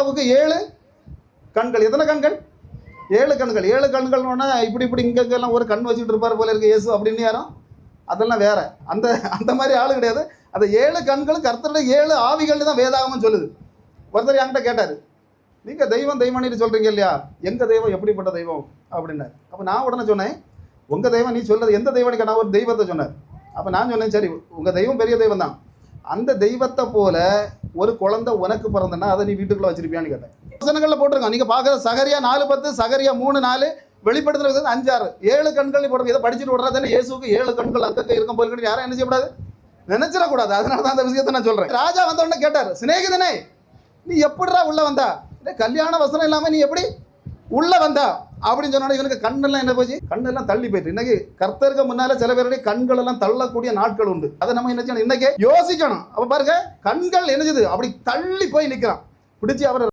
அவுக்கு ஏழு கண்கள். எத்தனை கண்கள்? ஏழு கண்கள். ஏழு கண்கள்னா இப்படி இப்படி இங்கெல்லாம் ஒரு கண் வச்சுட்டு இருப்பார் போல இருக்கு இயேசு அப்படின்னு யாரும்? அதெல்லாம் வேற. அந்த அந்த மாதிரி ஆள் கிடையாது. அந்த ஏழு கண்களும் கர்த்தருடைய ஏழு ஆவிகள் தான் வேதாகமும் சொல்லுது. ஒருத்தர் என்கிட்ட கேட்டார் நீங்கள் தெய்வம் தெய்வம்னு சொல்கிறீங்க இல்லையா? எங்கள் தெய்வம் எப்படிப்பட்ட தெய்வம்? அப்படின்னார். அப்போ நான் உடனே சொன்னேன் உங்கள் தெய்வம் நீ சொல்கிறது எந்த தெய்வம் நான் ஒரு தெய்வத்தை சொன்னார். அப்போ நான் சொன்னேன் சரி உங்கள் தெய்வம் பெரிய தெய்வம் தான். அந்த தெய்வத்தை போல ஒரு குழந்தை உனக்கு பிறந்தனா அதை நீ வீட்டுக்குள்ளே வச்சிருப்பியான்னு கேட்டேன். வசனங்களில் போட்டிருக்கோம் நீங்கள் பார்க்குற சகரியா நாலு பத்து சகரியா மூணு நாலு வெளிப்படுத்துறது அஞ்சாறு. ஏழு கண்கள் போடுங்க இதை படிச்சுட்டு விடுறதானே இயேசுக்கு ஏழு கண்கள் அக்கறை இருக்கும் போல யாரும் என்ன செய்யக்கூடாது நினைச்சிடக்கூடாது. அதனால தான் அந்த விஷயத்தை நான் சொல்கிறேன் ராஜா வந்த உடனே கேட்டார் சிநேகிதனே நீ எப்படிடா உள்ள வந்தா? கல்யாண வசனம் இல்லாமல் நீ எப்படி உள்ள வந்தா? அப்படின்னு சொன்னா இவனுக்கு கண்ணெல்லாம் என்ன போச்சு? கண்ணெல்லாம் தள்ளி போயிட்டு. இன்னைக்கு கர்த்தருக்கு முன்னால சில பேருடைய கண்கள் எல்லாம் தள்ளக்கூடிய நாட்கள் உண்டு. அதை நம்ம என்ன செய்யணும்? இன்னைக்கு யோசிக்கணும். அப்ப பாருங்க கண்கள் என்னது அப்படி தள்ளி போய் நிற்கிறான் பிடிச்சி அவரை